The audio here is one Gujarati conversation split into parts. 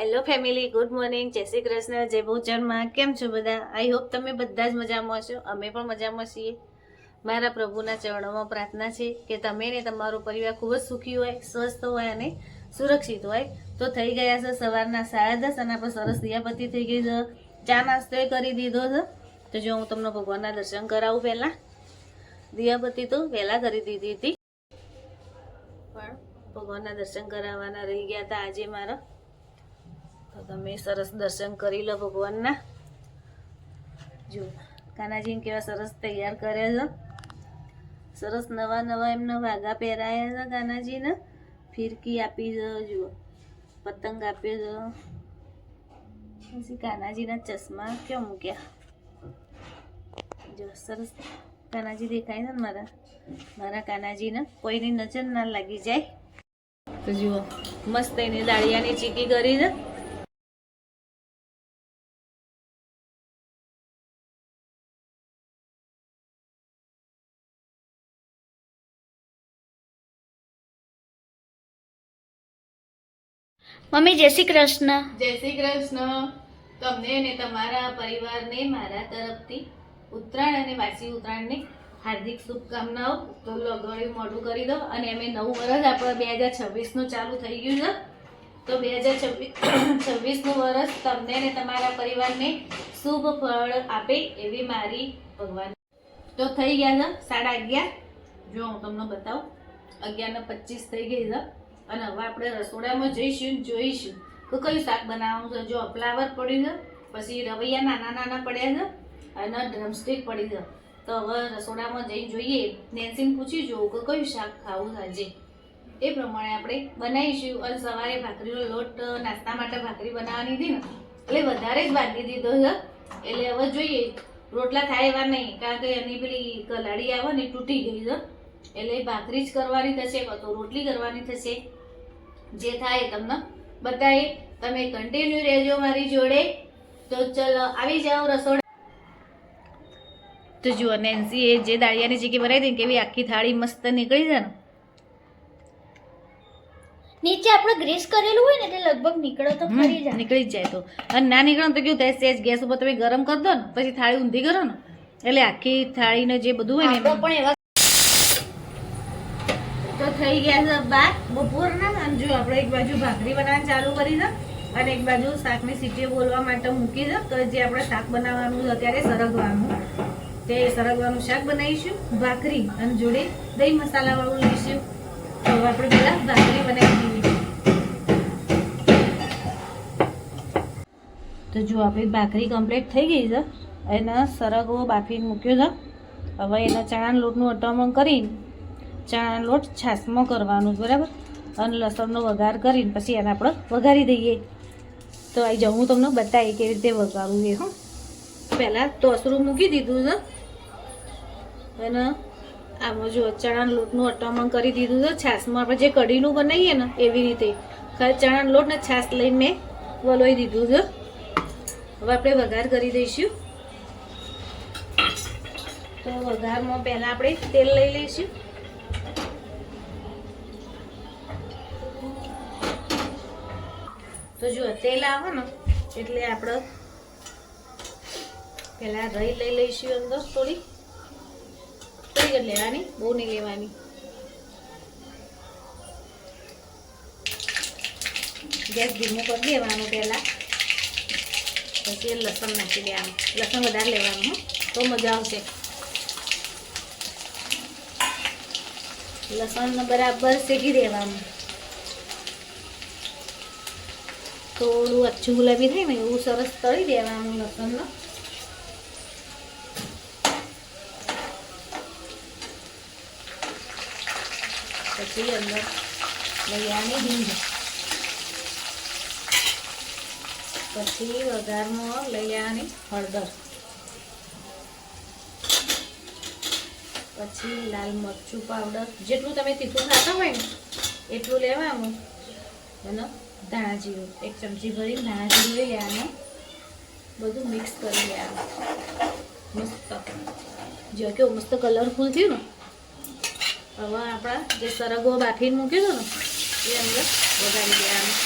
હેલો ફેમિલી ગુડ મોર્નિંગ જય શ્રી કૃષ્ણ. જય ભોજનમાં. કેમ છો બધા? આઈ હોપ તમે બધા જ મજામાં હશો. અમે પણ મજામાં છીએ. મારા પ્રભુના ચરણોમાં પ્રાર્થના છે કે તમે ને તમારો પરિવાર ખૂબ જ સુખી હોય, સ્વસ્થ હોય અને સુરક્ષિત હોય. તો થઈ ગયા છે સવારના સાડા દસ અને આપણે સરસ દિયાપતિ થઈ ગઈ છે. ચા નાસ્તો કરી દીધો છે. તો જો હું તમને ભગવાનના દર્શન કરાવું પહેલાં. દિયાબત્તી તો પહેલાં કરી દીધી હતી. પણ ભગવાનના દર્શન કરાવવાના રહી ગયા હતા. આજે મારા તો તમે સરસ દર્શન કરી લો ભગવાનના. જો, કાનાજીને કેવા સરસ તૈયાર કર્યા છે. સરસ નવા નવા એમના વાઘા પહેરાયા છે કાનાજીને. ફિરકી આપી છે, જુઓ. પતંગ આપ્યો છે. પછી કાનાજીના ચશ્મા ક્યાં મૂક્યા. જો, સરસ કાનાજી દેખાય ને મારા. મારા કાનાજીને કોઈની નજર ના લાગી જાય. તો જુઓ, મસ્ત એની દાળિયાની ચીકી કરી છે. મમ્મી, જય શ્રી કૃષ્ણ. જય શ્રી કૃષ્ણ. તમને અને તમારા પરિવારને મારા તરફથી ઉત્તરાયણ અને વાસી ઉત્તરાયણની હાર્દિક શુભકામનાઓ. તો લગડ્યું, મોઢું કરી દો. અને અમે નવું વર્ષ આપણે બે હજાર છવ્વીસનું ચાલુ થઈ ગયું છે. તો બે હજાર છવ્વીસ છવ્વીસનું વર્ષ તમને અને તમારા પરિવારને શુભ ફળ આપે એવી મારી ભગવાન. તો થઈ ગયા છે સાડા અગિયાર. જો હું તમને બતાવું, અગિયારના પચીસ થઈ ગઈ છે. અને હવે આપણે રસોડામાં જઈશું જોઈશું કે કયું શાક બનાવવાનું છે. જો ફ્લાવર પડ્યું છે, પછી રવૈયા નાના નાના પડ્યા છે અને ડ્રમસ્ટિક પડી છે. તો હવે રસોડામાં જઈને જોઈએ. નેન્સીને પૂછી જોવું કે કયું શાક ખાવું આજે. એ પ્રમાણે આપણે બનાવીશું. અને સવારે ભાખરીનો લોટ નાસ્તા માટે ભાખરી બનાવવાની હતી ને, એટલે વધારે જ બાંધી દીધો છે. એટલે હવે જોઈએ, રોટલા થાય એવા નહીં, કારણ કે એની પેલી કલાડી આવે ને તૂટી ગઈ છે. એટલે ભાખરી જ કરવાની થશે તો રોટલી કરવાની થશે. જે થાય તમને બતાવી. તમે કન્ટિન્યુ રહેજો મારી જોડે. તો ચલો આવી જાઓ રસોડા. તો જુઓ નેન્સી એ જે દાળિયાની ચીકી બનાવી હતી કેવી આખી થાળી મસ્ત નીકળી છે ને. નીચે આપણે ગ્રીસ કરેલું હોય ને એટલે લગભગ નીકળો તો ખરી જાય. નીકળી જ જાય તો. અને ના નીકળે તો કેવું થાય સેજ ગેસ ઉપર તમે ગરમ કરી દો ને પછી થાળી ઊંધી કરો ને. એટલે આખી થાળીને જે બધું હોય ને પણ એવા થઈ ગયા છે બાર બપોરના અને આપણે એક બાજુ ભાખરી બનાવવાનું ચાલુ કરી છે અને એક બાજુ શાકની સીટી બોલવા માટે મૂકી દઉં તો જે આપણે શાક બનાવવાનું અત્યારે સરગવાનું. તે સરગવાનું શાક બનાવીશું, ભાખરી અને જોડે દહીં મસાલાવાળું લઈશું. તો આપણે પહેલાં ભાખરી બનાવી દઈએ તો જો આપણી ભાખરી કમ્પ્લીટ થઈ ગઈ છે. એને સરગવો બાફીને મૂક્યો છે. હવે એના ચણાના લોટનું અટામણ કરીને ચણાનો લોટ છાશમાં કરવાનું બરાબર? અને લસણનો વઘાર કરીને પછી એને આપણે વઘારી દઈએ. તો આવી જાઉં, હું તમને બતાવી કેવી રીતે વઘારવું એ, હું. પહેલાં તોસરું મૂકી દીધું છે. અને આમાં જો ચણાના લોટનું અટામણ કરી દીધું છે, છાશમાં આપણે જે કઢીનું બનાવીએ ને એવી રીતે. ખાલી ચણાનો લોટ છાશ લઈને મેં વલોઈ દીધું છે. હવે આપણે વઘાર કરી દઈશું. તો વઘારમાં પહેલાં આપણે તેલ લઈ લઈશું. તો જો, તેલ આવે ને એટલે આપણે પેલા રહી લઈ લઈશું અંદર થોડી. થોડી જ લેવાની, બહુ નહીં લેવાની. ગેસ ધીમો કરી દેવાનું પહેલા. પછી લસણ નાખી દેવાનું. લસણ વધારે લેવાનું તો મજા આવશે. લસણ બરાબર શેકી દેવાનું. થોડું અચ્છું ગુલાબી થાય ને એવું સરસ તળી દેવાનું લસણનો. પછી અંદર લઈયાની હિંગ પછી વઘારમાં લઈયાની હળદર. પછી લાલ મરચું પાવડર. જેટલું તમે તીખું ખાતા હોય ને, એટલું લેવાનું. અને ધાણા જીરું એક ચમચી ભરીને ધાણા જીરું લઈ લેવાનું બધું મિક્સ કરી લેવાનું. મસ્ત. જો કેવું મસ્ત કલરફુલ થયું ને, હવે આપણા જે સરગવો બાફીને મૂક્યો હતો ને, એ અંદર વગાડી દેવાનું.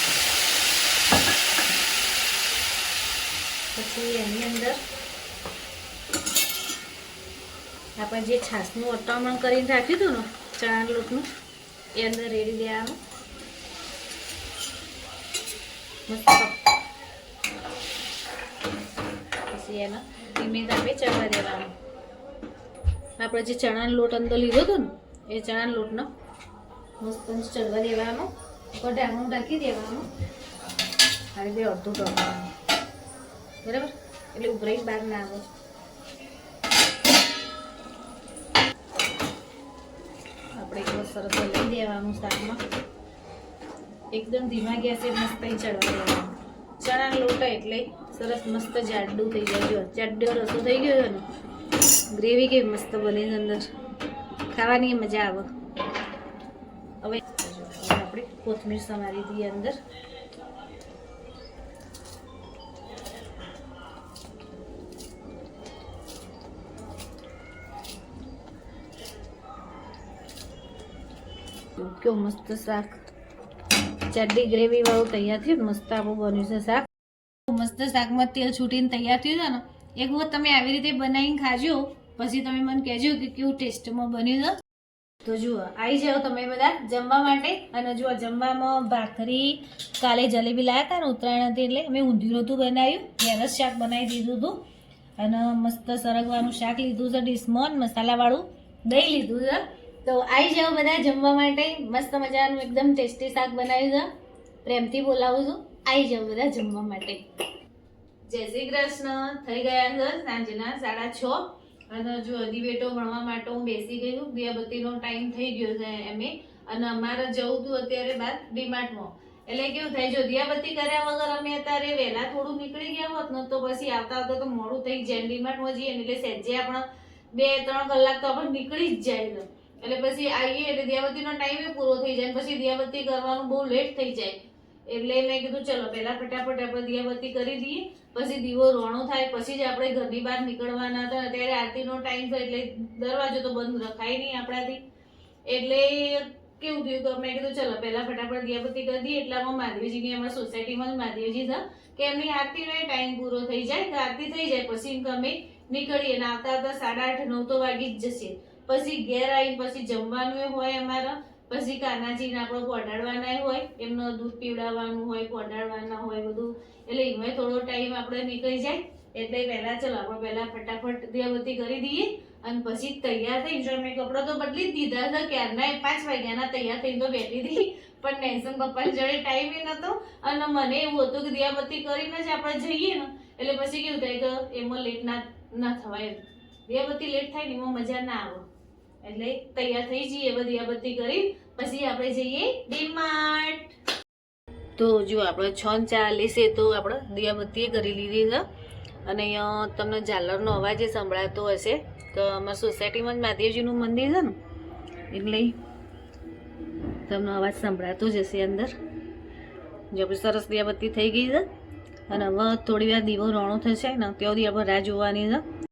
પછી એની અંદર આપણે જે છાશનું અટામણ કરીને રાખ્યું હતું ને ચણા લોટનું, એ અંદર રેડી દેવાનું. પછી એના ધીમે ધામે ચડવા દેવાનું આપણે જે ચણાનો લોટ અંદર લીધો હતો ને એ ચણાના લોટનો મસ્ત ચડવા દેવાનો ઉપર ઢાંકણું ઢાંકી દેવાનું આ રીતે અડધું ઢોકવાનું બરાબર એટલે ઉભરાઈ બહાર ના આવે આપણે સરસ લઈ દેવાનું શાકમાં. એકદમ ધીમા ગેસે મસ્ત ચડવા દેવાનું ચણા લોટા એટલે સરસ મસ્ત જાડું થઈ જાય. જો રસો થઈ ગયો છે ને, ગ્રેવી કેવી મસ્ત બની અંદર. ખાવાની મજા આવે. હવે આપણે કોથમીર સમારી દઈએ અંદર. કેવું મસ્ત શાક. જાડી ગ્રેવી વાળું તૈયાર થયું મસ્ત આપણું બન્યું છે શાક. મસ્ત શાકમાં તેલ છૂટીને તૈયાર થયું છે ને, એક વખત તમે આવી રીતે બનાવીને ખાજો. પછી તમે મને કહેજો કે કેવું ટેસ્ટમાં બન્યું છે. તો જુઓ, આવી જાઓ તમે બધા જમવા માટે. અને જુઓ, જમવામાં ભાખરી, કાલે જલેબી લાવ્યા હતા ને ઉત્તરાયણ હતી એટલે અમે ઊંધિયું નહોતું બનાવ્યું. જ શાક બનાવી દીધું હતું. અને મસ્ત સરગવાનું શાક લીધું છે, ડીશમાં મસાલાવાળું દહીં લીધું છે. તો આવી જાઓ બધા જમવા માટે. મસ્ત મજાનું એકદમ ટેસ્ટી શાક બનાવ્યું છે. પ્રેમથી બોલાવું છું. આવી જાઓ બધા જમવા માટે. જય શ્રી કૃષ્ણ. થઈ ગયા છે સાંજના સાડા છ. અને જો દિવેટો ભણવા માટે હું બેસી ગઈ છું. દિયાબત્તીનો ટાઈમ થઈ ગયો છે એમે અને અમારે જવું હતું અત્યારે બાદ ડીમાર્ટમાં. એટલે કેવું થાય, જો દિયાબત્તી કર્યા વગર અમે અત્યારે વહેલા થોડું નીકળી ગયા હોત ને તો પછી આવતા આવતા તો મોડું થઈ જાય. ડીમાર્ટમાં જઈએ ને એટલે સહેજે આપણે બે ત્રણ કલાક તો આપણે નીકળી જ જાય છે એટલે પછી આવીએ એટલે દિયાવતીનો ટાઈમે પૂરો થઈ જાય પછી દિયાવતી કરવાનું બહુ લેટ થઈ જાય. એટલે મેં કીધું ચલો પહેલાં ફટાફટ આપણે દિયાવતી કરી દઈએ, પછી દીવો રોણો થાય, પછી જ આપણે ઘરની બહાર નીકળવાના હતા. અત્યારે આરતીનો ટાઈમ થાય એટલે દરવાજો તો બંધ રખાય નહીં આપણાથી. એટલે કેવું થયું કે મેં કીધું ચલો પહેલાં ફટાફટ દિયાવતી કરી દઈએ એટલામાં માધવીજીની અમારા સોસાયટીમાં મહાદેવજી છે કે એમની આરતીનો ટાઈમ પૂરો થઈ જાય આરતી થઈ જાય, પછી અમે નીકળીએ ને આવતા આવતા સાડા આઠ, નવ તો વાગી જ જશે. પછી ઘેર આવીને પછી જમવાનું હોય અમારા, પછી કાનાજીને આપણે પહોંચાડવાના હોય, એમનો દૂધ પીવડાવવાનું હોય પહોંચાડવાના હોય બધું. એટલે એમાં થોડો ટાઈમ આપણે નીકળી જાય, એટલે પહેલા ચલો આપણે પહેલા ફટાફટ દિયાબત્તી કરી દઈએ, અને પછી તૈયાર થઈ જો મેં કપડાં તો બદલી દીધા હતા, ક્યારના પાંચ વાગ્યાના તૈયાર થઈને તો બેઠી હતી, પણ નેન્સન પપ્પાની જોડે એ નહોતો, અને મને એવું હતું કે દિયાબત્તી કરીને જ આપણે જઈએ ને. એટલે પછી કેવું થાય કે એમાં લેટ ના ના થવાય. દિયાબત્તી લેટ થાય ને એમાં મજા ના આવે. એટલે તૈયાર થઈ જઈએ બધી દિયાબત્તી કરી. પછી આપણે જઈએ ડીમાર્ટ. તો જો આપણે છ ચાલીસ ચાલીસે તો આપણે દિયાબત્તીએ કરી લીધી છે. અને અહીંયા તમને ઝાલરનો અવાજ એ સંભળાતો હશે તો અમારી સોસાયટીમાં જ મહાદેવજીનું મંદિર છે ને. એટલે તમને અવાજ સંભળાતો જ હશે અંદર. જો આપણે સરસ દિયાબત્તી થઈ ગઈ છે. અને હવે થોડી વાર દીવો રોણો થશે ને, ત્યાં સુધી આપણે રાહ જોવાની છે.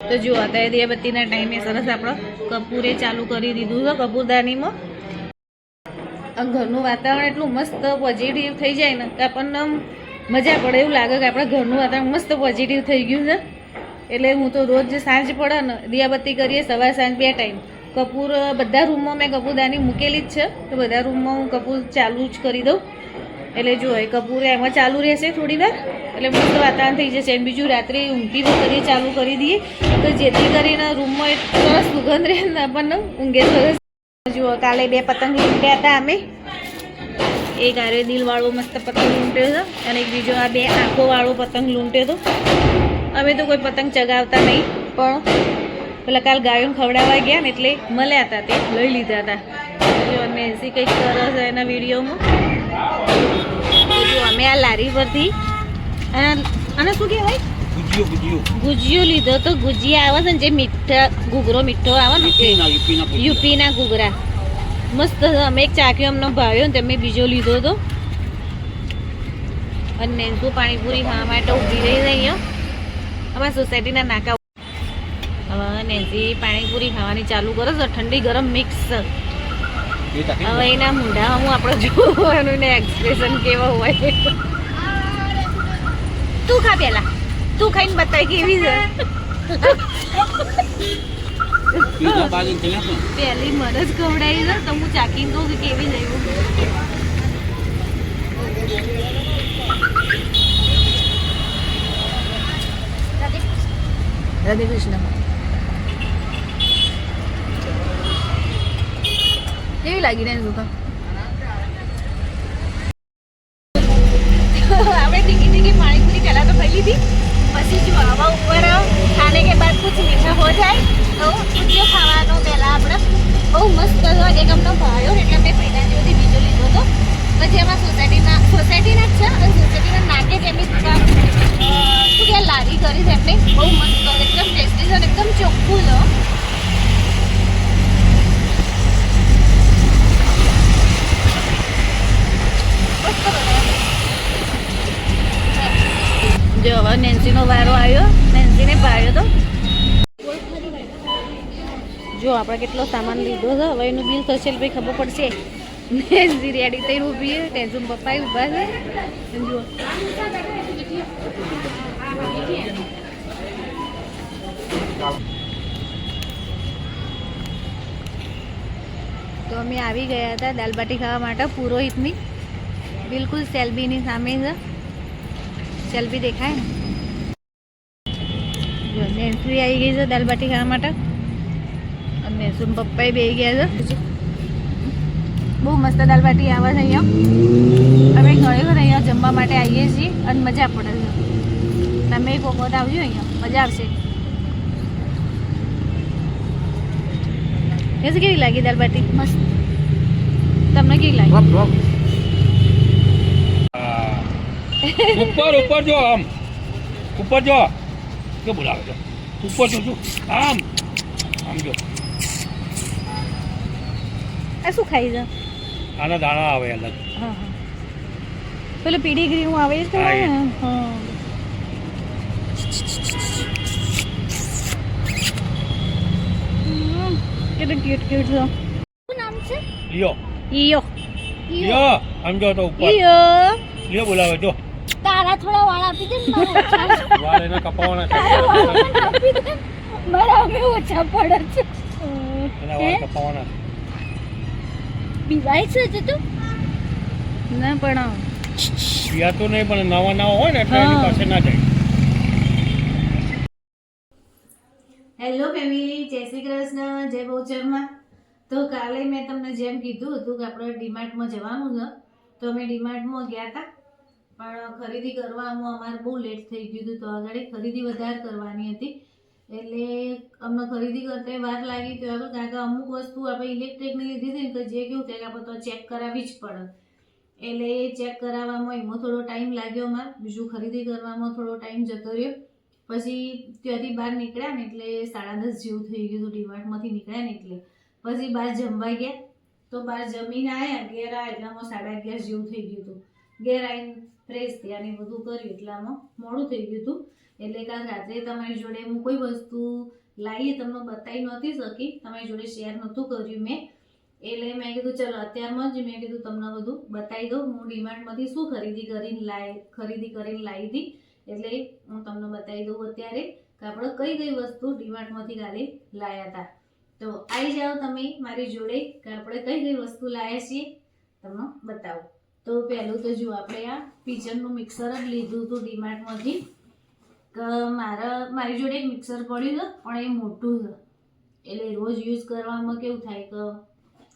તો જુઓ અત્યારે દિયાબત્તીના ટાઈમે સરસ આપણો કપૂરે ચાલુ કરી દીધું છે, કપૂરદાનીમાં. ઘરનું વાતાવરણ એટલું મસ્ત પોઝિટિવ થઈ જાય ને, કે આપણને મજા પડે, એવું લાગે કે આપણા ઘરનું વાતાવરણ મસ્ત પોઝિટિવ થઈ ગયું છે. એટલે હું તો રોજ સાંજ પડે ને, દિયાબત્તી કરીએ સવાર સાંજ બે ટાઈમ કપૂર બધા રૂમમાં મેં કપૂરદાની મૂકેલી જ છે, તો બધા રૂમમાં હું કપૂર ચાલુ જ કરી દઉં. એટલે જો એ કપૂર એમાં ચાલુ રહેશે થોડી વાર, એટલે મસ્ત વાતાવરણ થઈ જશે. અને બીજું રાત્રે ઊંઘી વખતે ચાલુ કરી દઈએ. તો જેથી કરીને રૂમમાં સરસ સુગંધ રહે ને આપણને ઊંઘે સરસ. જુઓ કાલે બે પતંગ લૂંટ્યા હતા અમે. એક આરે દિલવાળો મસ્ત પતંગ લૂંટ્યો હતો અને એક બીજો આ બે આંખોવાળો પતંગ લૂંટ્યો હતો. અમે તો કોઈ પતંગ ચગાવતા નહીં, પણ પેલા કાલ ગાયોને ખવડાવવા ગયા ને એટલે મળ્યા હતા તે, લઈ લીધા હતા. જો એસી કંઈક સરસ એના વિડીયોમાં. જો અમે આ લારી પરથી અને શું કહેવાય? ગુજિયો ગુજિયો. ગુજિયો લીધો તો ગુજિયા આવે છે ને જે મીઠા ઘૂઘરો મીઠો આવે ને? યુપીના યુપીના ગુજિયો. યુપીના ઘૂઘરા. મસ્ત અમે એક ચાખ્યો અમને ભાવ્યો ને તમે બીજો લીધો હતો અને નેન્સુ પાણીપુરી ખાવા માટે ઊભી રહી અહીંયા. અમારા સોસાયટીના નાકા હવે નેન્સી પાણીપુરી ખાવાની ચાલુ કરો છો. ઠંડી ગરમ મિક્સ. હવે એના મૂંઢામાં હું આપણે જોવાનું ને એક્સપ્રેશન કેવા હોય. તું ખા પેલા. તું ખાઈને બતાય કેવી છે. પેલી મને જ ખવડાવી છે, તો હું ચાકીને કહું કે કેવી એવું. રાધે કૃષ્ણ. કેવી લાગી ને સુકા આપણે ટીકી ટીકી પાણીપુરી પહેલા તો ખાઈ લીધી પછી જો આવા ઉપર ખાને કે બાદ કુછ મીઠા હો જાય તો કુછ ખાવાનો પહેલા આપણે બહુ મસ્ત હતો એક અમને ભાવ્યો એટલે મેં પહેલા જેવથી બીજો લીધો હતો પછી એમાં સોસાયટીના સોસાયટીના જ છે અને સોસાયટીના નાકે જ એમની દુકાન અ, શું કે લારી કરી છે એમને બહુ મસ્ત એકદમ ટેસ્ટી છે અને એકદમ ચોખ્ખું છે મસ્ત બનાવ્યા. જો હવે નેન્સીનો વારો આવ્યો નેન્સીને પાડ્યો તો. જો, આપણે કેટલો સામાન લીધો છે. હવે એનું બિલ થશે ભાઈ ખબર પડશે. નેન્સી રેડી થઈને ઊભી છે. ટેન્શન પપ્પા ઊભા છે. તો અમે આવી ગયા હતા દાલબાટી ખાવા માટે પુરોહિતની. બિલકુલ સેલ્બીની સામે છે. સેલ્બી દેખાય ને? જો નેન્સી આવી ગઈ છે દાલબાટી ખાવા માટે. અને નેસુન પપ્પાએ બે ગયા છે. બહુ મસ્ત દાલબાટી આવે છે અહીંયા. અમે ઘણી ને અહીંયા જમવા માટે આવીએ છીએ અને મજા પડે છે. તમે કોક વખત આવજો અહીંયા. મજા આવશે. એસી કેવી લાગી દાલબાટી મસ્ત. તમને કેવી લાગી? ઉપર ઉપર જો આમ. ઉપર જો. કે બોલાવે છે? ઉપર જો જો. આમ. આમ જો. આ શું ખાઈ છે? આના દાણા આવે અલગ. હા હા. પેલું પીડી ગ્રીન આવે છે હા. કેટલું ક્યુટ ક્યુટ છે. શું નામ છે? યો ઈયો યો આમ જો તો ઉપર. ઈયો લિયો બોલાવે જો. તારા થોડા વાળ આપી દે ને મારા ઓછા વાળ એને કપાવવાના છે. મારા અમે ઓછા પડે છે. એના વાળ કપાવવાના બીવાય છે. જે તું? ના પણ પીવાતો નહીં પણ નવા નવા હોય ને એટલે એની પાસે ના જાય. હેલો ફેમિલી જય શ્રી કૃષ્ણ જય બહુચરમાં તો કાલે મેં તમને જેમ કીધું હતું કે આપણે ડીમાર્ટમાં જવાનું છે તો અમે ડીમાર્ટમાં ગયા હતા. પણ ખરીદી કરવામાં અમારે બહુ લેટ થઈ ગયું હતું, તો આગળ ખરીદી વધારે કરવાની હતી. એટલે અમને ખરીદી કરતા વાર લાગી તો આગળ કારણ કે અમુક વસ્તુ આપણે ઇલેક્ટ્રિકની લીધી હતી ને, તો જે કેવું કે આપણે તો ચેક કરાવવી જ પડે. એટલે એ ચેક કરાવવામાં એમાં થોડો ટાઈમ લાગ્યો અમારે, બીજું ખરીદી કરવામાં થોડો ટાઈમ જતો રહ્યો. પછી ત્યાંથી બહાર નીકળ્યા ને, એટલે સાડા દસ જેવું થઈ ગયું હતું, ડીમાર્ટમાંથી નીકળ્યા ને, એટલે પછી બહાર જમવા ગયા. તો બહાર જમીને આવ્યા ઘેર આવ્યા એટલામાં સાડા અગિયાર જેવું થઈ ગયું હતું. ઘેર આવીને ફ્રેશ થયા અને બધું કર્યું. એટલે આમાં મોડું થઈ ગયું હતું. એટલે કાલ રાત્રે તમારી જોડે હું કોઈ વસ્તુ લાવીએ તમને બતાવી નહોતી શકી. તમારી જોડે શેર નહોતું કર્યું મેં. એટલે મેં કીધું, ચલો, અત્યારમાં જ મેં કીધું તમને બધું બતાવી દઉં. હું ડિમાન્ડમાંથી શું ખરીદી કરીને લાવી ખરીદી કરીને લાવી હતી. એટલે હું તમને બતાવી દઉં અત્યારે કે આપણે કઈ કઈ વસ્તુ ડીમાર્ટમાંથી કાલે લાવ્યા હતા. તો આવી જાઓ તમે મારી જોડે કે આપણે કઈ કઈ વસ્તુ લાવ્યા છીએ. તમને બતાવો. તો પહેલું તો જો આપણે આ કિચનનું મિક્સર જ લીધું હતું ડીમાર્ટમાંથી. કે મારા, મારી જોડે એક મિક્સર પડ્યું હતું પણ એ મોટું છે. એટલે રોજ યુઝ કરવામાં કેવું થાય કે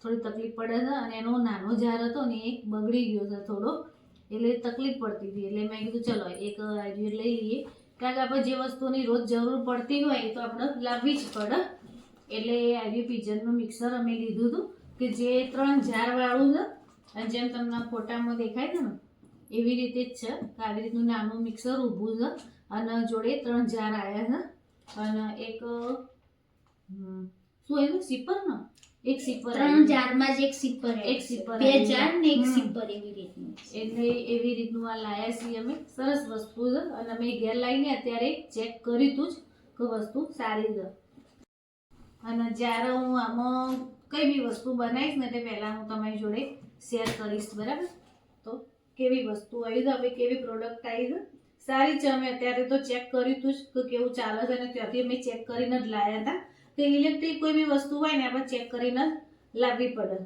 થોડી તકલીફ પડે છે અને એનો નાનો જાર હતો ને એ બગડી ગયો છે થોડો. એટલે તકલીફ પડતી હતી. એટલે મેં કીધું, ચલો, એક આઈડિયા લઈ લઈએ. કારણ કે આપણે જે વસ્તુની રોજ જરૂર પડતી હોય એ તો આપણે લાવવી જ પડે. એટલે આવી પિઝનનું મિક્સર અમે લીધું હતું કે જે ત્રણ જારવાળું છે અને જેમ તમને ફોટામાં દેખાય છે ને એવી રીતે જ છે કે આવી રીતનું નાનું મિક્સર ઊભું છે અને જોડે ત્રણ જાર આવ્યા છે. અને એક શું એનું સીપર ને? એક સિપર ત્રણ જારમાં જ એક સિપર એક સિપર બે જાર ને એક સિપર એવી રીતનું એટલે એવી રીતનું આ લાયા છીએ અમે. સરસ વસ્તુ છે. અને અમે ઘેર લાવીને અત્યારે ચેક કરી તું જ કે વસ્તુ સારી છે. અને જ્યારે હું આમાં કઈ બી વસ્તુ બનાવીશ ને તે પહેલાં હું તમારી જોડે શેર કરીશ, બરાબર? તો કેવી વસ્તુ આવી? હવે કેવી પ્રોડક્ટ આવી? સારી છે, અમે અત્યારે તો ચેક કર્યું હતું કે કેવું ચાલે છે, અને ત્યાંથી અમે ચેક કરીને જ લાવ્યા હતા. કે ઇલેક્ટ્રિક કોઈ બી વસ્તુ હોય ને, આપણે ચેક કરીને જ લાવવી પડે.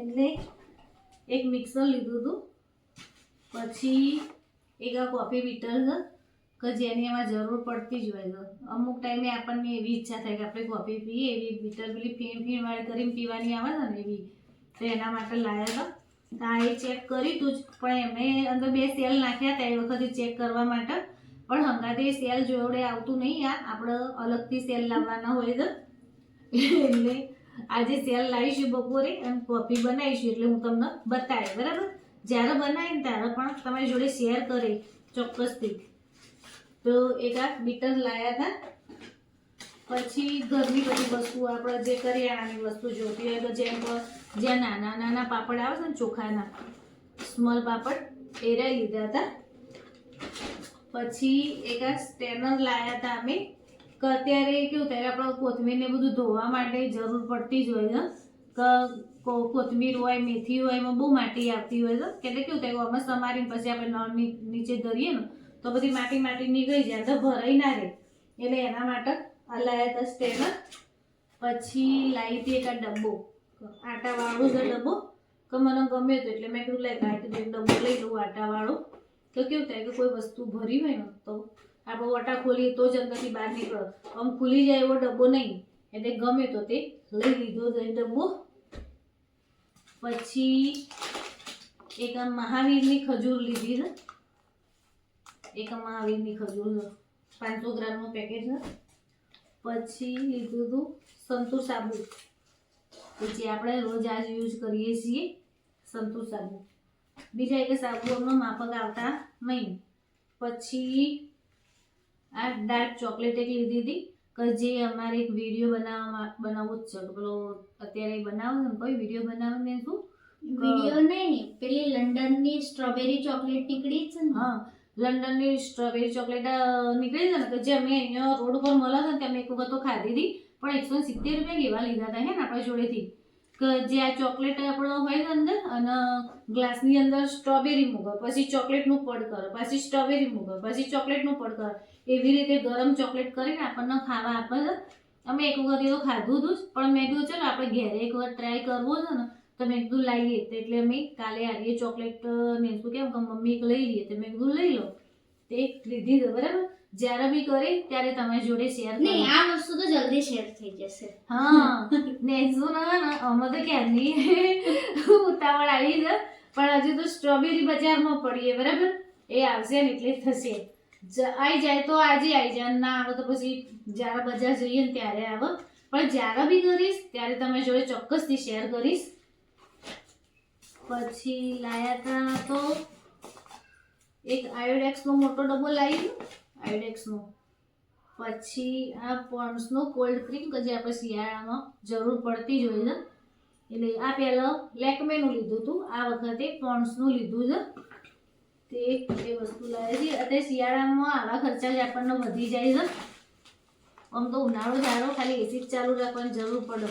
એટલે એક મિક્સર લીધું હતું પછી એક આ કોફી બીટર કે જેની એમાં જરૂર પડતી જ હોય છે. અમુક ટાઈમે આપણને એવી ઈચ્છા થાય કે આપણે કોફી પીએ, એવી બીટર પેલી ફીણ ફીણ વાળી કરીને પીવાની આવે ને, એવી. તો એના માટે લાવ્યા હતા આ એ ચેક કર્યું તું જ, પણ એમણે અંદર બે સેલ નાખ્યા હતા એ વખતે ચેક કરવા માટે. પણ હંગાતે સેલ જોડે આવતું નહીં આ આપણે અલગથી સેલ લાવવાના હોય તો. એટલે આજે સેલ લાવીશું બપોરે અને કોફી બનાવીશું, એટલે હું તમને બતાવીશ, બરાબર? જ્યારે બનાવીને ત્યારે પણ તમારી જોડે શેર કરે ચોક્કસથી. તો એક આ બીટર લાવ્યા હતા. પછી ઘરની બધી વસ્તુ આપણે જે કરિયાણાની વસ્તુ જોતી હોય તો જેમ જ્યાં નાના નાના પાપડ આવે છે ને ચોખાના સ્મોલ પાપડ, એ રહી લીધા હતા. પછી એક સ્ટેનર લાવ્યા હતા અમે અત્યારે કેવું થાય આપણે કોથમીરને બધું ધોવા માટે જરૂર પડતી જ હોય છે. કે કોથમીર હોય, મેથી હોય, એમાં બહુ માટી આવતી હોય છે. એટલે કેવું થાય અમે સમારીને પછી આપણે નીચે ધરીએ ને, તો બધી માટી માટી નીકળી જાય, તો ભરાઈ ના રહે. એટલે એના માટે આ લાવ્યા હતા સ્ટેનર પછી લાવી એક આ ડબ્બો. આટાવાળો જ ડબ્બો. કે મને ગમે તો એટલે મેં કીધું લાઈ કાંઈ એક ડબ્બો લઈ લઉં આટાવાળો. તો કેવું થાય કે કોઈ વસ્તુ ભરી હોય ને, તો આપણે વટા ખોલીએ તો જ અંદરથી બહાર નીકળો. આમ ખુલી જાય એવો ડબ્બો નહીં. એટલે ગમે તો તે લઈ લીધો એ ડબ્બો. પછી એક આ મહાવીરની ખજૂર લીધી છે. એક આ મહાવીરની ખજૂર પાંચસો ગ્રામનું પેકેજ છે. પછી લીધું હતું સંતૂર સાબુ જે આપણે રોજ આજ યુઝ કરીએ છીએ સંતૂર સાબુ બીજા એક સાબુ અમને માફક આવતા નહીં. પછી આ ડાર્ક ચોકલેટ એક લીધી હતી કે જે અમારે એક વીડિયો બનાવવા બનાવવો જ છે. પેલો અત્યારે બનાવો ને કોઈ વીડિયો બનાવીને શું? વીડિયો નહીં પેલી લંડનની સ્ટ્રોબેરી ચોકલેટ નીકળી છે ને. હા લંડનની સ્ટ્રોબેરી ચોકલેટ નીકળી છે ને કે જે અમે અહીંયા રોડ ઉપર મળ્યા હતા ને તે અમે એક વખત તો ખાધી હતી, પણ એકસો સિત્તેર રૂપિયા કેવા લીધા હતા હે ને આપણા જોડેથી. કે જે આ ચોકલેટ આપણો હોય ને અંદર, અને ગ્લાસની અંદર સ્ટ્રોબેરી મૂકો, પછી ચોકલેટનું પડ કરો, પછી સ્ટ્રોબેરી મૂકો, પછી ચોકલેટનું પડ કરો. એવી રીતે ગરમ ચોકલેટ કરીને આપણને ખાવા આપે છે. અમે એક વખત તો ખાધું હતું પણ મેં કીધું, ચલો, આપણે ઘેરે એક વખત ટ્રાય કરવો છે ને તો મેં કીધું લાવીએ તો એટલે અમે કાલે આવીએ ચોકલેટ ને શું કેમ કે મમ્મી એક લઈ લઈએ. તો મેં કીધું લઈ લો. તે એક લીધી બરાબર? જ્યારે બી કરે ત્યારે તમારી જોડે શેર નહીં આ વસ્તુ તો જલ્દી શેર થઈ જશે. હા. ને શું ના અમે તો ક્યારની ઉતાવળ આવી છે. પણ હજુ તો સ્ટ્રોબેરી બજારમાં પડીએ બરાબર? એ આવશે ને એટલે થશે. આવી જાય તો આજે આવી જાય. ના આવે તો પછી જ્યારે બજાર જઈએ ને ત્યારે આવે. પણ જ્યારે બી કરીશ ત્યારે તમે જોડે ચોક્કસથી શેર કરીશ. પછી લાયા હતા તો એક આયોડેક્સનો મોટો ડબ્બો લાવી આયોડેક્સનો પછી આ પોન્ડ્સનો કોલ્ડ ક્રીમ કે જે આપણે શિયાળામાં જરૂર પડતી જ હોય છે. એટલે આ પહેલાં લેકમેનું લીધું હતું આ વખતે પોન્ડ્સનું લીધું છે. તે એ વસ્તુ લાવે છે. અત્યારે શિયાળામાં આવા ખર્ચા જ આપણને વધી જાય છે. આમ તો ઉનાળો જાડો ખાલી એસી જ ચાલુ રાખવાની જરૂર પડે.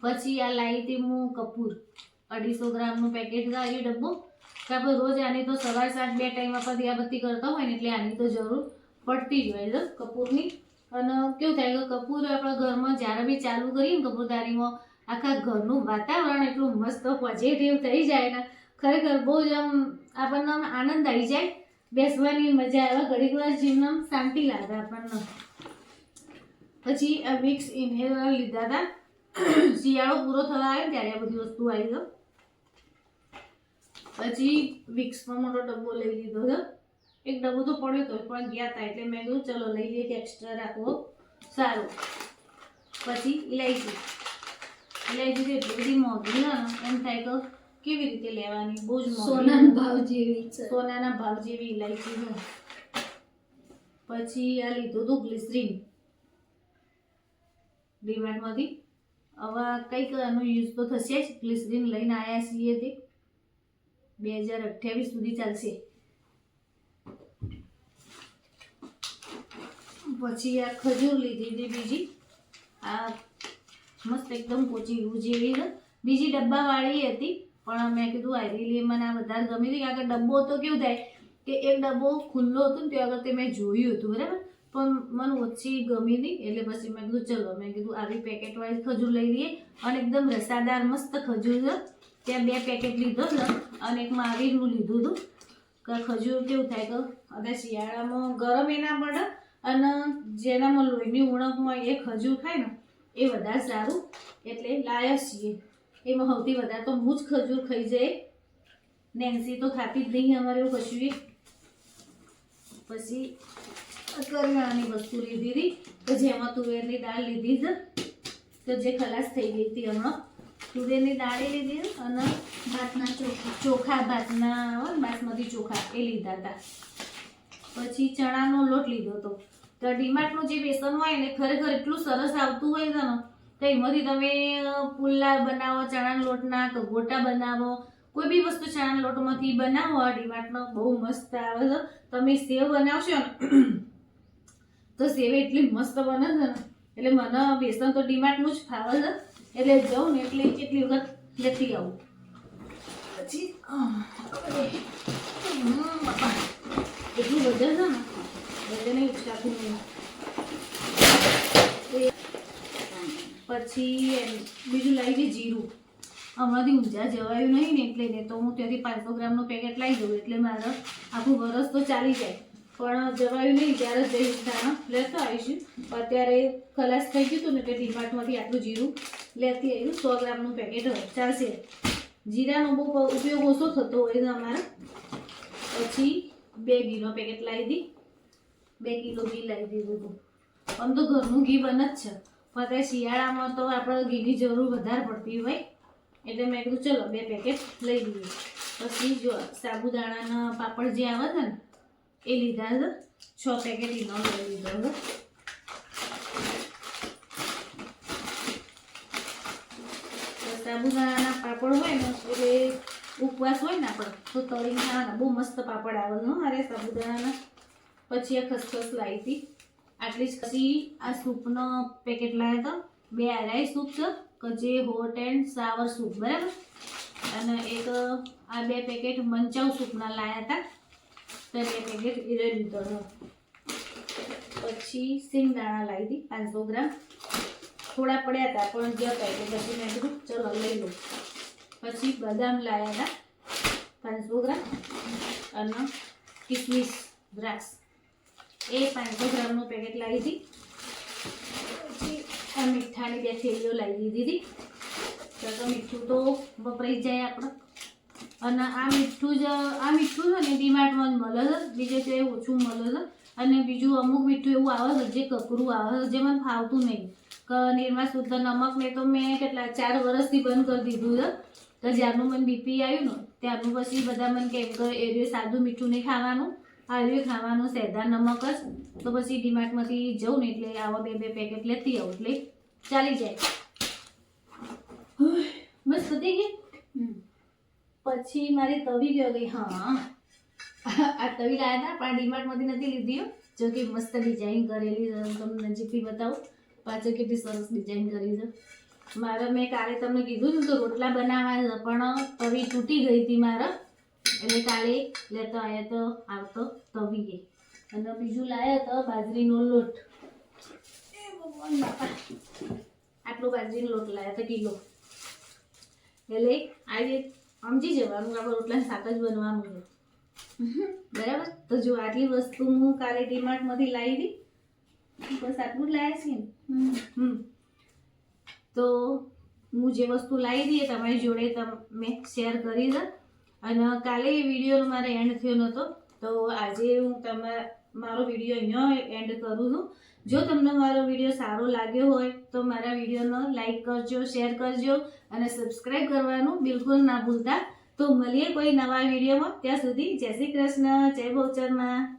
પછી આ લાવી હતી હું કપૂર. અઢીસો ગ્રામનું પેકેટ છે ડબ્બો. કે આપણે રોજ આની તો સવાર સાંજ બે ટાઈમ આપણે દિયાબત્તી કરતા હોય ને એટલે આની તો જરૂર પડતી જ હોય કપૂરની. અને કેવું થાય કે કપૂર આપણા ઘરમાં જ્યારે બી ચાલુ કરીએ ને કપૂરદારીમાં આખા ઘરનું વાતાવરણ એટલું મસ્ત પોઝિટિવ થઈ જાય ને ખરેખર બહુ જ આમ આપણને આમ આનંદ આવી જાય. બેસવાની મજા આવે, ઘડીક વાર જીવન શાંતિ લાગે આપણને. પછી આ વિક્સ ઇન્હેલર લીધા હતા. શિયાળો પૂરો થવા આવે ત્યારે આ બધી વસ્તુ આવી તો પછી વિક્સનો મોટો ડબ્બો લઈ લીધો છે. એક ડબ્બો તો પડ્યો તો પણ ગયા હતા એટલે મેં કીધું ચલો લઈ લઈએ કે એક્સ્ટ્રા રાખવો સારું. પછી ઇલાયચી ઇલાયચી એટલી બધી મોંઘી ને. એમ થાય તો કેવી રીતે લેવાની? બહુ જ સોનાના ભાવ જેવી સોનાના ભાવ જેવી ઇલાયચી છે. પછી આ લીધું હતું ગ્લિસરીન. ડીમાર્ટમાંથી હવે કંઈક આનો યુઝ તો થશે જ. ગ્લિસરીન લઈને આવ્યા છીએ તે. બે હજાર અઠ્યાવીસ સુધી ચાલશે. પછી આ ખજૂર લીધી હતી બીજી. આ મસ્ત એકદમ પોચી રૂ જેવી બીજી ડબ્બાવાળી હતી, પણ મેં કીધું આઈ રીલી મને આ વધારે ગમી હતી, કારણ કે ડબ્બો તો કેવું થાય કે એક ડબ્બો ખુલ્લો હતો ને તે આગળ તે મેં જોયું હતું, બરાબર? પણ મને ઓછી ગમી નહીં એટલે પછી મેં કીધું, ચલો, મેં કીધું, આવી પેકેટ વાઇઝ ખજૂર લઈ લઈએ. અને એકદમ રસાદાર મસ્ત ખજૂર ત્યાં બે પેકેટ લીધો છે. અને એક મારીનું લીધું હતું. કે ખજૂર કેવું થાય કે અત્યારે શિયાળામાં ગરમ એના પડે અને જેનામાં લોહીની ઉણપ હોય એ ખજૂર ખાય ને, એ વધારે સારું. એટલે લાયા છીએ. એમાં સૌથી વધારે તો હું જ ખજૂર ખાઈ જાય. નેન્સી તો ખાતી જ નહીં અમારે એવું કશું પછી કરિયાણાની વસ્તુ લીધી હતી. તો જેમાં તુવેરની દાળ લીધી છે. તો જે ખલાસ થઈ ગઈ હતી હમણાં. તુવેરની દાળ લીધી અને ભાતના ચોખા ચોખા ભાતના હોય ને, બાસમતી ચોખા એ લીધા હતા. પછી ચણાનો લોટ લીધો હતો. તો ડીમાર્ટનું જે બેસન હોય ને, ખરેખર એટલું સરસ આવતું હોય છે ને, તો એમાંથી તમે પુલ્લા બનાવો, ચણાના લોટના ગોટા બનાવો, કોઈ બી વસ્તુ ચણાના લોટમાંથી બનાવો ડીમાર્ટનો બહુ મસ્ત આવે છે. તમે સેવ બનાવશો ને, તો સેવ એટલી મસ્ત બને છે ને. એટલે મને બેસન તો ડીમાર્ટનું જ ફાવે છે. એટલે જાઉં ને એટલે કેટલી વખત લેતી આવું. પછી. એટલું બધા છે ને? ઉચકાતું નહીં એ- પછી બીજું લાવી દે જીરું. હમણાંથી ઊંઝા જવાયું નહીં ને એટલે ને તો હું ત્યાંથી પાંચસો ગ્રામનું પેકેટ લાવી દઉં એટલે મારે આખું વરસ તો ચાલી જાય. પણ જવાયું નહીં ત્યારે જઈશ. લેતો આવીશું. અત્યારે ખલાસ થઈ ગયું હતું ને કે ડીમાર્ટમાંથી આટલું જીરું લેતી આવ્યું સો ગ્રામનું પેકેટ હોય, ચાલશે. જીરાનો બહુ ઉપયોગ ઓછો થતો હોય છે અમારે. પછી બે ઘીનો પેકેટ લાવી દી. બે કિલો ઘી લાવી દીધું હતું આમ તો ઘરનું ઘી બને જ છે. પણ શિયાળામાં તો આપણે ઘીની જરૂર વધારે પડતી હોય. એટલે મેં કીધું, ચલો, બે પેકેટ લઈ લઈએ. પછી જો સાબુદાણાના પાપડ જે આવે છે ને, એ લીધા છે. પેકેટ એનો લઈ લીધો છે તો સાબુદાણાના પાપડ હોય ને એટલે ઉપવાસ હોય ને આપણે, તો તળીને ખાવાના. બહુ મસ્ત પાપડ આવે છે અરે સાબુદાણાના. પછી આ ખસખસ લાવી હતી આટલી જ પછી આ સૂપનો પેકેટ લાવ્યા હતા બે આરાઈ સૂપ છે કે જે હોટ એન્ડ સાવર સૂપ, બરાબર? અને એક આ બે પેકેટ મંચાઉ સૂપના લાવ્યા હતા. તો બે પેકેટ એ લીધો પછી સિંગદાણા લાવી હતી પાંચસો ગ્રામ. થોડા પડ્યા હતા, પણ જતા એટલે પછી મેં કીધું, ચલો, લઈ લઉં પછી બદામ લાવ્યા હતા, પાંચસો ગ્રામ અને કિસમિસ દ્રાક્ષ. એ પાંચસો ગ્રામનું પેકેટ લાવી હતી. પછી આ મીઠાની બે થેલીઓ લાવી દીધી હતી. તો તો મીઠું તો વપરાઈ જાય આપણે. અને આ મીઠું જ, આ મીઠું છે ને, ડીમાર્ટમાં જ મળે છે. બીજે તે ઓછું મળે છે. અને બીજું અમુક મીઠું એવું આવે છે, જે કકરું આવે છે જે મને ફાવતું નહીં. નિરમા શુદ્ધ નમક ને તો મેં કેટલા ચાર વર્ષથી બંધ કરી દીધું છે. તો જ્યારનું મને બીપી આવ્યું ને ત્યારનું પછી બધા મને કેમ કે એ રીતે સાદું મીઠું નહીં ખાવાનું. આ રહ્યું ખાવાનું સેદા નમક જ. તો પછી ડીમાર્ટમાંથી જઉં ને એટલે આવા બે બે પેકેટ લેતી આવું એટલે ચાલી જાય. બસ પતી ગઈ? પછી મારી તવી ગયો ગઈ. હા. આ તવી લાવ્યા હતા પણ ડીમાર્ટમાંથી નથી લીધી જો કે મસ્ત ડિઝાઇન કરેલી તમને નજીકથી બતાવું. પાછળ કેટલી સરસ ડિઝાઇન કરી છે. મારે મેં કાલે તમને કીધું ને તો રોટલા બનાવવા પણ તવી તૂટી ગઈ હતી મારે. એટલે કાલે લેતો આવ્યા તો, આવતો તવી ગઈ અને બીજું લાવ્યો તો બાજરીનો લોટ. આટલો બાજરીનો લોટ લાવ્યો હતા કિલો. એટલે આજે સમજી જવાનું આપણે રોટલા શાક જ બનવાનું છે. બરાબર? તો જો આટલી વસ્તુ હું કાલે ડીમાર્ટમાંથી લાવી હતી બસ આટલું જ લાવ્યા છીએ ને. તો હું જે વસ્તુ લાવી હતી તમારી જોડે મેં શેર કરી છે. અને કાલે એ વીડિયો મારે એન્ડ થયો નહોતો. તો આજે હું તમારા મારો વીડિયો અહીંયા એન્ડ કરું છું. જો તમને મારો વીડિયો સારો લાગ્યો હોય, તો મારા વિડીયોનો લાઈક કરજો શેર કરજો અને સબસ્ક્રાઈબ કરવાનું બિલકુલ ના ભૂલતા. તો મળીએ કોઈ નવા વિડીયોમાં. ત્યાં સુધી જય શ્રી કૃષ્ણ, જય બહુચરમાં